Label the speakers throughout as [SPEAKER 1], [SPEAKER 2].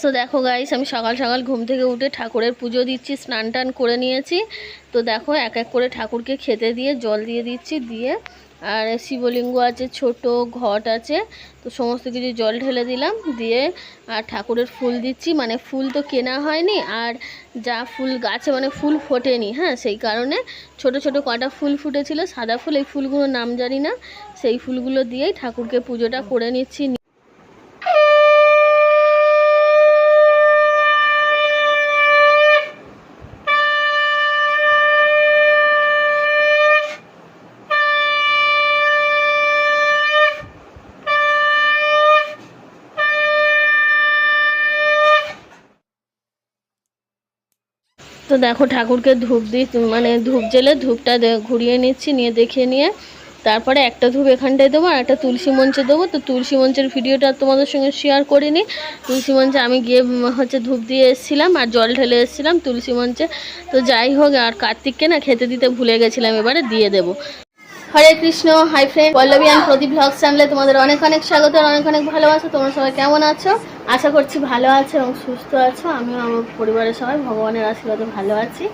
[SPEAKER 1] So দেখো guys আমি সকাল সকাল ঘুম থেকে উঠে ঠাকুরের পুজো দিচ্ছি, স্নান টান করে নিয়েছি। তো দেখো, এক এক করে ঠাকুরকে খেতে দিয়ে, জল দিয়ে দিচ্ছি, দিয়ে আর শিবলিঙ্গ আছে, ছোট ঘট আছে। তো সমস্ত কিছু জল ঢেলে দিলাম, দিয়ে আর ঠাকুরের ফুল দিচ্ছি। মানে ফুল তো কেনা হয়নি, আর যা ফুল গাছে মানে ফুল ফোটেনি হ্যাঁ? সেই কারণে ছোট ছোট কটা ফুল ফুটেছিল, সাদা ফুল, এই ফুলগুলোর নাম জানি না। সেই ফুলগুলো দিয়েই ঠাকুরকে পুজোটা করে নিচ্ছি। তো দেখো ঠাকুরকে ধূপ দিই মানে ধূপ জেলে ধূপটা ঘুরিয়ে নিচ্ছি, নিয়ে দেখে নিয়ে। তারপরে একটা ধূপ এখানটায় দেবো, আর একটা তুলসী মঞ্চে দেবো। তো তুলসী মঞ্চের ভিডিওটা তোমাদের সঙ্গে শেয়ার করিনি। তুলসী মঞ্চে আমি গিয়ে হচ্ছে ধূপ দিয়ে এসেছিলাম আর জল ঢেলে এসেছিলাম তুলসী মঞ্চে। তো যাই হোক, আর কার্তিককে না খেতে দিতে ভুলে গেছিলাম, এবারে দিয়ে দেবো। Hare Krishna, hi friend Pallavi and Pradeep blog চ্যানেলে তোমাদের অনেক অনেক স্বাগত আর অনেক অনেক ভালোবাসা। তোমরা সবাই কেমন আছো? আশা করছি ভালো আছো এবং সুস্থ আছো। আমিও আমার পরিবারের সবাই ভগবানের আশীর্বাদে ভালো আছি।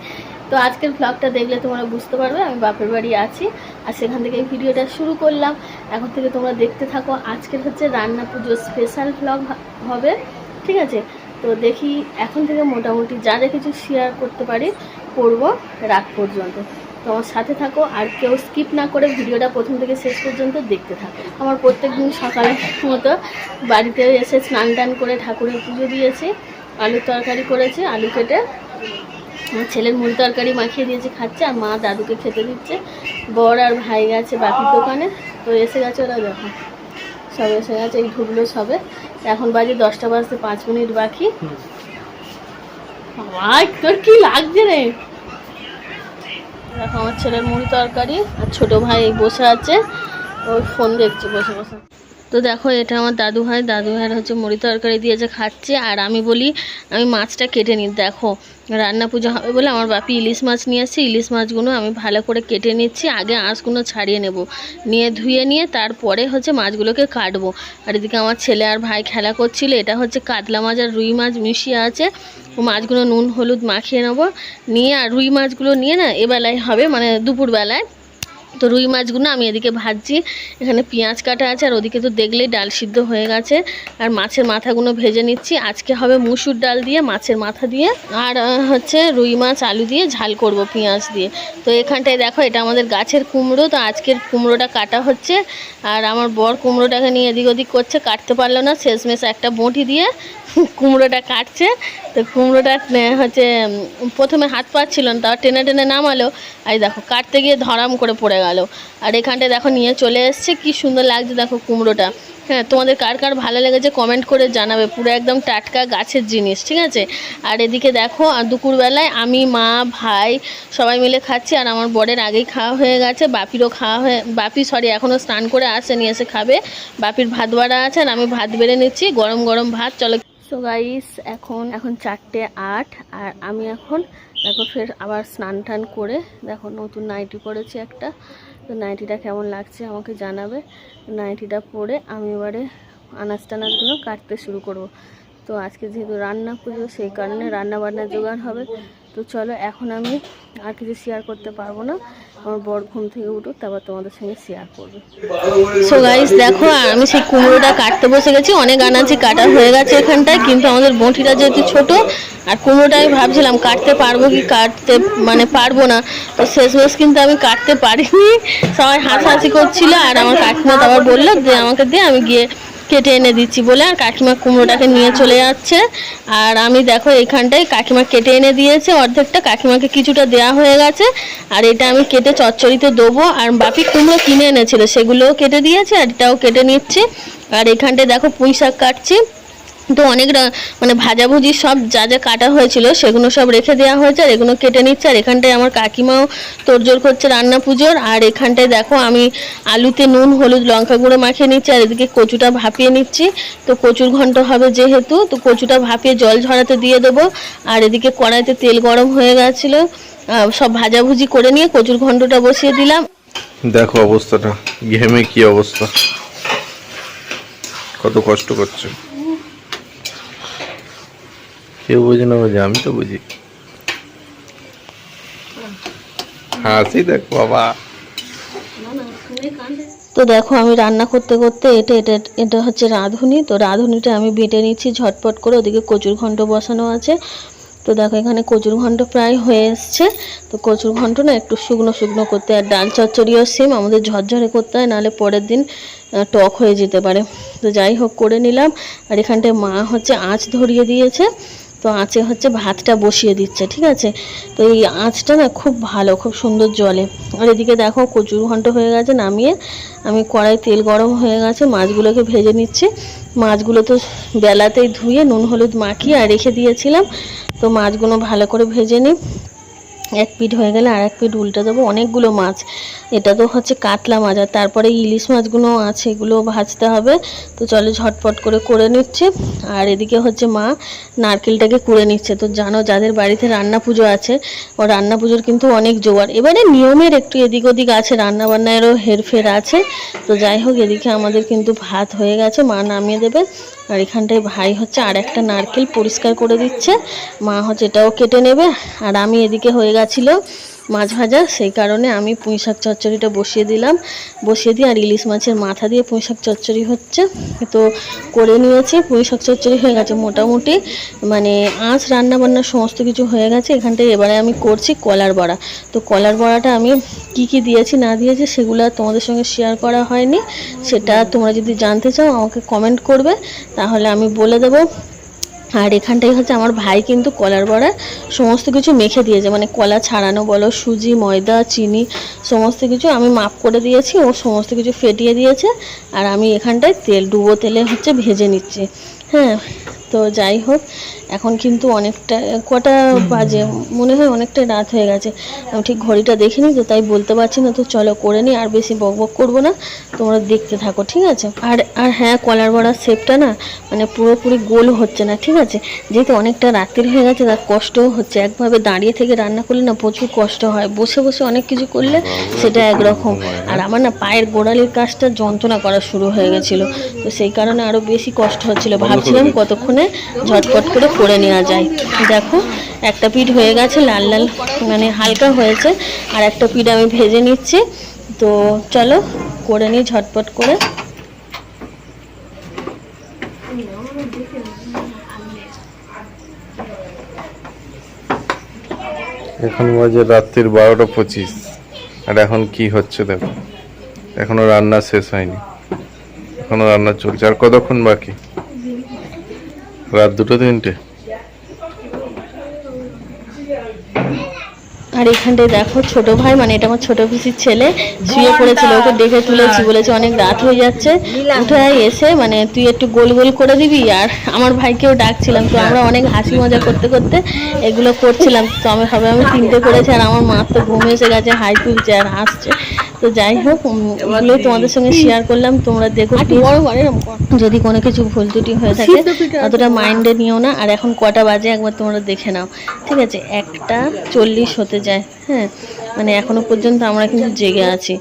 [SPEAKER 1] তো আজকের ব্লগটা দেখলে তোমরা বুঝতে পারবে, আমি বাপের বাড়ি আছি আর সেখান থেকে এই ভিডিওটা শুরু করলাম। এখন থেকে তোমরা দেখতে থাকো, আজকের হচ্ছে রান্না পুজো স্পেশাল ব্লগ হবে, ঠিক আছে? তো দেখি এখন থেকে মোটামুটি যা যা কিছু শেয়ার করতে পারি, করব রাত পর্যন্ত। তো সাথে থাকো আর কেউ স্কিপ না করে ভিডিওটা প্রথম থেকে শেষ পর্যন্ত দেখতে থাকো। আমার প্রত্যেক দিন সকালের মতো বাড়িতে এসে স্নান টান করে ঠাকুরের পুজো দিয়েছি, আলুর তরকারি করেছে, আলু কেটে আমার ছেলের মুড়ি তরকারি মাখিয়ে দিয়েছে, খাচ্ছে আর মা দাদুকে খেতে দিচ্ছে। বর আর ভাই গেছে বাপির দোকানে, তো এসে গেছে ওরা দেখো। সব এসে গেছে, এই ঢুকলো সবে। এখন বাজে দশটা বাজতে পাঁচ মিনিট বাকি। তোর কি লাগছে রে? দেখো আমার ছেলের মুড়ি তরকারি আর ছোট ভাই বসে আছে ওই ফোন দেখছে, বসে বসে। তো দেখো, এটা আমার দাদু ভাই দাদু ভাইয়ের হচ্ছে মুড়ি তরকারি দিয়ে যে খাচ্ছে। আর আমি বলি, আমি মাছটা কেটে নিই। দেখো, রান্না পুজো হবে বলে আমার বাপি ইলিশ মাছ নিয়ে আসছে। ইলিশ মাছগুলো আমি ভালো করে কেটে নিচ্ছি। আগে আঁশগুলো ছাড়িয়ে নেব। নিয়ে ধুয়ে নিয়ে তারপরে হচ্ছে মাছগুলোকে কাটবো। আর এদিকে আমার ছেলে আর ভাই খেলা করছিল। এটা হচ্ছে কাতলা মাছ আর রুই মাছ মিশিয়ে আছে। মাছগুলো নুন, হলুদ মাখিয়ে নেব। নিয়ে আর রুই মাছগুলো নিয়ে না, এবেলায় হবে মানে দুপুরবেলায়। তো রুই মাছগুলো আমি এদিকে ভাজছি। এখানে পেঁয়াজ কাটা আছে, আর ওদিকে তো দেখলেই ডাল সিদ্ধ হয়ে গেছে। আর মাছের মাথাগুলো ভেজে নিচ্ছি। আজকে হবে মুসুর ডাল দিয়ে, মাছের মাথা দিয়ে। আর হচ্ছে রুই মাছ, আলু দিয়ে ঝাল করব পেঁয়াজ দিয়ে। তো এখানটায় দেখো, এটা আমাদের গাছের কুমড়ো। তো আজকের কুমড়োটা কাটা হচ্ছে। আর আমার বর কুমড়োটাকে নিয়ে এদিক ওদিক করছে, কাটতে পারল না। শেষমেশ একটা বঁটি দিয়ে কুমড়োটা কাটছে। তো কুমড়োটা হচ্ছে প্রথমে হাত পাচ্ছিল না, তাও টেনে টেনে নামালো। আর দেখো, কাটতে গিয়ে ধরাম করে পড়ে গেল। আর এখানটায় দেখো, নিয়ে চলে এসছে। কি সুন্দর লাগছে দেখো কুমড়োটা। হ্যাঁ তোমাদের কার কার ভালো লেগেছে কমেন্ট করে জানাবে। পুরো একদম টাটকা গাছের জিনিস, ঠিক আছে? আর এদিকে দেখো দুপুরবেলায় আমি, মা, ভাই সবাই মিলে খাচ্ছি। আর আমার বরের আগেই খাওয়া হয়ে গেছে। বাপিরও খাওয়া হয়ে, বাপি সরি এখনও স্নান করে আসেনি, এসে খাবে। বাপির ভাত বাড়া আছে, আর আমি ভাত বেড়ে নিচ্ছি। গরম গরম ভাত, চলো সো গাইস এখন এখন চারটে আট, আর আমি এখন, দেখো ফের আবার স্নান টান করে, দেখো নতুন নাইটি পরেছি একটা। তো নাইটিটা কেমন লাগছে আমাকে জানাবে। নাইটিটা পরে আমি এবারে আনাজ টানাজগুলো কাটতে শুরু করব। তো আজকে যেহেতু রান্না পুজো, সেই কারণে রান্না বান্না জোগাড় হবে। তো চলো, এখন আমি আর কিছু শেয়ার করতে পারব না। আমার বর ঘুম থেকে উঠুক, তারপর তোমাদের সঙ্গে শেয়ার করব। সো গাইস দেখো, আমি সেই কুমড়োটা কাটতে বসে গেছি। অনেক আনাচি কাটা হয়ে গেছে এখানটায়, কিন্তু আমাদের বঁটিটা যেহেতু ছোট, আর কুমড়োটা আমি ভাবছিলাম কাটতে পারব কি কাটতে মানে পারব না। তো শেষমেশ কিন্তু আমি কাটতে পারিনি। সবাই হাসাহাসি করছিল, আর আমার কাকিমা তো আবার বলল যে, আমাকে দিয়ে আমি গিয়ে কেটে এনে দিচ্ছি বলে আর কাকিমা কুমড়োটাকে নিয়ে চলে যাচ্ছে। আর আমি দেখো এখানটায় কাকিমা কেটে এনে দিয়েছে, অর্ধেকটা কাকিমাকে কিছুটা দেয়া হয়ে গেছে। আর এটা আমি কেটে চচ্চড়িতে দেবো। আর বাপি কুমড়ো কিনে এনেছিল, সেগুলোও কেটে দিয়েছে আর এটাও কেটে নিচ্ছি। আর এখানটায় দেখো পুঁই শাক কাটছি। তো অনেক মানে ভাজাভুজি সব যা যা কাটা হয়েছিল সেগুলো সব রেখে দেওয়া হয়েছে, আর এগুলো কেটে নিচ্ছে, আর এখানটায় আমার কাকিমাও তোড়জোড় করছে রান্না পুজোর, আর এখানটায় দেখো আমি আলুতে নুন, হলুদ, লঙ্কা গুঁড়ো মাখিয়ে নিচ্ছি, আর এদিকে কচুটা ভাপিয়ে নিচ্ছি। তো কচুর ঘন্ট হবে যেহেতু, তো কচুটা ভাপিয়ে জল ঝরাতে দিয়ে দেবো, আর এদিকে কড়াইতে তেল গরম হয়ে গেছিল। সব ভাজাভুজি করে নিয়ে কচুর ঘন্টটা বসিয়ে দিলাম।
[SPEAKER 2] দেখো অবস্থাটা, ঘেমে কি অবস্থা। কত কষ্ট করছে। কেউ বোঝে না, বোঝে, আমি তো বুঝি। হাসি দেখ বাবা।
[SPEAKER 1] তো দেখো, আমি রান্না করতে করতে এটা এটা এটা হচ্ছে রাঁধুনি। তো রাঁধুনিটা আমি বেটে নিচ্ছি ঝটপট করে, ওদিকে কচুর ঘন্ট বসানো আছে। তো দেখো, এখানে কচুর ঘন্ট প্রায় হয়ে এসছে। তো কচুর ঘন্ট না একটু শুকনো শুকনো করতে, আর ডাল চচ্চড়িও সেম আমাদের ঝরঝরে করতে হয়, নাহলে পরের দিন টক হয়ে যেতে পারে। তো যাই হোক, করে নিলাম। আর এখানটায় মা হচ্ছে আঁচ ধরিয়ে দিয়েছে। তো আঁচে হচ্ছে ভাতটা বসিয়ে দিচ্ছে, ঠিক আছে? তো এই আঁচটা না খুব ভালো, খুব সুন্দর জলে। আর এদিকে দেখো কচুর ঘন্ট হয়ে গেছে নামিয়ে, আমি কড়াই তেল গরম হয়ে গেছে, মাছগুলোকে ভেজে নিচ্ছি। মাছগুলো তো বেলাতেই ধুয়ে নুন হলুদ মাখিয়ে আর রেখে দিয়েছিলাম। তো মাছগুলো ভালো করে ভেজে নিই। এক পিঠ হয়ে গেলে আর এক পিঠ উল্টে দেবো। অনেকগুলো মাছ। এটা তো হচ্ছে কাতলা মাছ, আর তারপরে ইলিশ মাছগুলো আছে, এগুলো ভাজতে হবে। তো চলো ঝটপট করে করে নিচ্ছে। আর এদিকে হচ্ছে মা নারকেলটাকে কুড়ে নিচ্ছে। তো জানো যাদের বাড়িতে রান্না পুজো আছে ও রান্না পুজোর কিন্তু অনেক জোয়ার এবারে নিয়মের একটু এদিক ওদিক আছে, রান্না বান্নারও হেরফের আছে। তো যাই হোক, এদিকে আমাদের কিন্তু ভাত হয়ে গেছে, মা নামিয়ে দেবে। আর এখানটায় ভাই হচ্ছে আর একটা নারকেল পরিষ্কার করে দিচ্ছে। মা হচ্ছে এটাও কেটে নেবে। আর আমি এদিকে হয়ে গেছিল মাছ ভাজা, সেই কারণে আমি পুঁই শাক চচ্চড়িটা বসিয়ে দিলাম। বসিয়ে দিয়ে আর ইলিশ মাছের মাথা দিয়ে পুঁই শাক চচ্চড়ি হচ্ছে। তো করে নিয়েছি, পুঁই শাক চচ্চড়ি হয়ে গেছে মোটামুটি। মানে আঁচ রান্না বান্না সমস্ত কিছু হয়ে গেছে, এখানটায় এবারে আমি করছি কলার বড়া। তো কলার বড়াটা আমি কি কি দিয়েছি, না দিয়েছি, সেগুলো তোমাদের সঙ্গে শেয়ার করা হয়নি। সেটা তোমরা যদি জানতে চাও, আমাকে কমেন্ট করবে। তাহলে আমি বলে দেবো। আর এখানটাই হচ্ছে আমার ভাই কিন্তু কলার বড়া, সমস্ত কিছু মেখে দিয়েছে। মানে কলা ছাড়ানো বলো, সুজি, ময়দা, চিনি, সমস্ত কিছু আমি মাপ করে দিয়েছি ও সমস্ত কিছু ফেটিয়ে দিয়েছে। আর আমি এখানটায় তেল, ডুবো তেলে হচ্ছে ভেজে নিচ্ছি। হ্যাঁ তো যাই হোক, এখন কিন্তু অনেকটা, কটা বাজে, মনে হয় অনেকটা রাত হয়ে গেছে। আমি ঠিক ঘড়িটা দেখিনি তো, তাই বলতে পারছি না, তো চলো করে নিই, আর বেশি বক বক করব না, তোমরা দেখতে থাকো, ঠিক আছে? আর আর হ্যাঁ কলার বড়ার শেপটা না মানে পুরোপুরি গোল হচ্ছে না, ঠিক আছে? যেহেতু অনেকটা রাত্রির হয়ে গেছে, তার কষ্টও হচ্ছে, একভাবে দাঁড়িয়ে থেকে রান্না করলে না প্রচুর কষ্ট হয়, বসে বসে অনেক কিছু করলে সেটা একরকম। আর আমার না পায়ের গোড়ালির কাজটা যন্ত্রণা করা শুরু হয়ে গেছিল, তো সেই কারণে আরও বেশি কষ্ট হচ্ছিল ভাবছিলাম কতক্ষণে ঝটপট করে করে নেওয়া যায়। দেখো, একটা পিঠ হয়ে গেছে, লাল লাল মানে হালকা হয়েছে, আর একটা পিঠ আমি ভেজে নিচ্ছি। তো চলো, করে নিই ঝটপট করে।
[SPEAKER 2] এখন বাজে রাত্রির বারোটা পঁচিশ। আর এখন কি হচ্ছে দেখো। এখনও রান্না শেষ হয়নি। এখনও রান্না চলছে। আর কতক্ষণ বাকি? রাত দুটো তিনটে।
[SPEAKER 1] আর এখানটায় দেখো, ছোট ভাই মানে এটা আমার ছোট পিসির ছেলে, শুয়ে পড়েছিল, ওকে ডেকে তুলেছি, বলেছে অনেক রাত হয়ে যাচ্ছে। উঠে এসে মানে তুই একটু গোল গোল করে দিবি, আর আমার ভাইকেও ডাকছিলাম, তো আমরা অনেক হাসি মজা করতে করতে এগুলো করছিলাম, তো আমি ভাবে আমি তিনটে করেছি, আর আমার মা তো ঘুম এসে গেছে, হাই তুলছে, আর হাসছে। তো যাই হোক এগুলোই তোমাদের সঙ্গে শেয়ার করলাম তোমরা দেখো। যদি কোনো কিছু ভুল ত্রুটি হয়ে থাকে অতটা মাইন্ডে নিও না। আর এখন কটা বাজে একবার তোমরা দেখে নাও। ঠিক আছে একটা চল্লিশ হতে যায় হ্যাঁ? মানে এখনও পর্যন্ত আমরা কিন্তু জেগে আছি।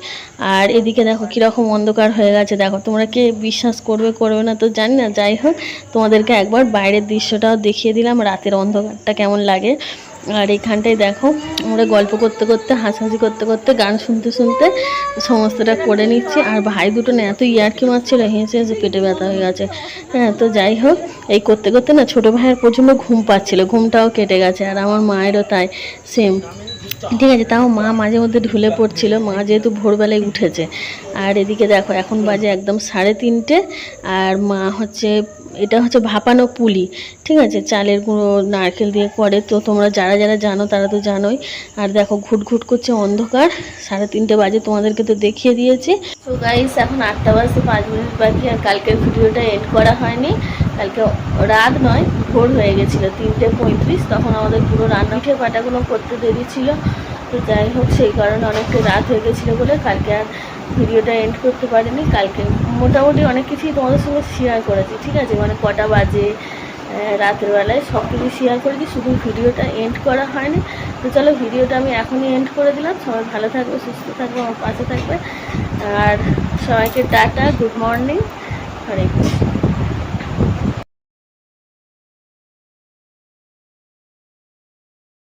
[SPEAKER 1] আর এদিকে দেখো কীরকম অন্ধকার হয়ে গেছে। দেখো তোমরা কে বিশ্বাস করবে করবে না তো জানি না। যাই হোক তোমাদেরকে একবার বাইরের দৃশ্যটাও দেখিয়ে দিলাম। রাতের অন্ধকারটা কেমন লাগে। আর এখানটায় দেখো আমরা গল্প করতে করতে, হাসাহাসি করতে করতে, গান শুনতে শুনতে সমস্তটা করে নিচ্ছি। আর ভাই দুটো না এত ইয়ার্কি মারছিল, হেসে হেসে পেটে ব্যথা হয়ে গেছে। হ্যাঁ তো যাই হোক, এই করতে করতে না ছোটো ভাইয়ের প্রচণ্ড ঘুম পাচ্ছিল, ঘুমটাও কেটে গেছে, আর আমার মায়েরও তাই সেম ঠিক আছে, তাও মা মাঝে মধ্যে ঢুলে পড়ছিল, মা যেহেতু ভোরবেলায় উঠেছে। আর এদিকে দেখো, এখন বাজে একদম সাড়ে তিনটে, আর মা হচ্ছে এটা হচ্ছে ভাপানো পুলি, ঠিক আছে? চালের গুঁড়ো, নারকেল দিয়ে করে। তো তোমরা যারা যারা জানো, তারা তো জানোই। আর দেখো ঘুট ঘুট করছে অন্ধকার। সাড়ে তিনটে বাজে তোমাদেরকে তো দেখিয়ে দিয়েছি। তো গাইস এখন আটটা বাজতে পাঁচ মিনিট বাকি আর কালকের ভিডিওটা এড করা হয়নি। কালকে রাত নয়, ভোর হয়ে গেছিল। তিনটে পঁয়ত্রিশ, তখন আমাদের পুরো রান্না উঠে পাটাগুলো করতে দেরি ছিল। তো যাই হোক, সেই কারণে অনেকটা রাত হয়ে গেছিল বলে কালকে আর ভিডিওটা এন্ড করতে পারিনি। কালকে মোটামুটি অনেক কিছুই তোমাদের সঙ্গে শেয়ার করেছি, ঠিক আছে? মানে কটা বাজে রাতের বেলায় সব কিছু শেয়ার করেছি, শুধু ভিডিওটা এন্ড করা হয়নি। তো চলো ভিডিওটা আমি এখনই এন্ড করে দিলাম। সবাই ভালো থাকবে, সুস্থ থাকবে, আমার পাশে থাকবে। আর সবাইকে tata good morning Hare Krishna.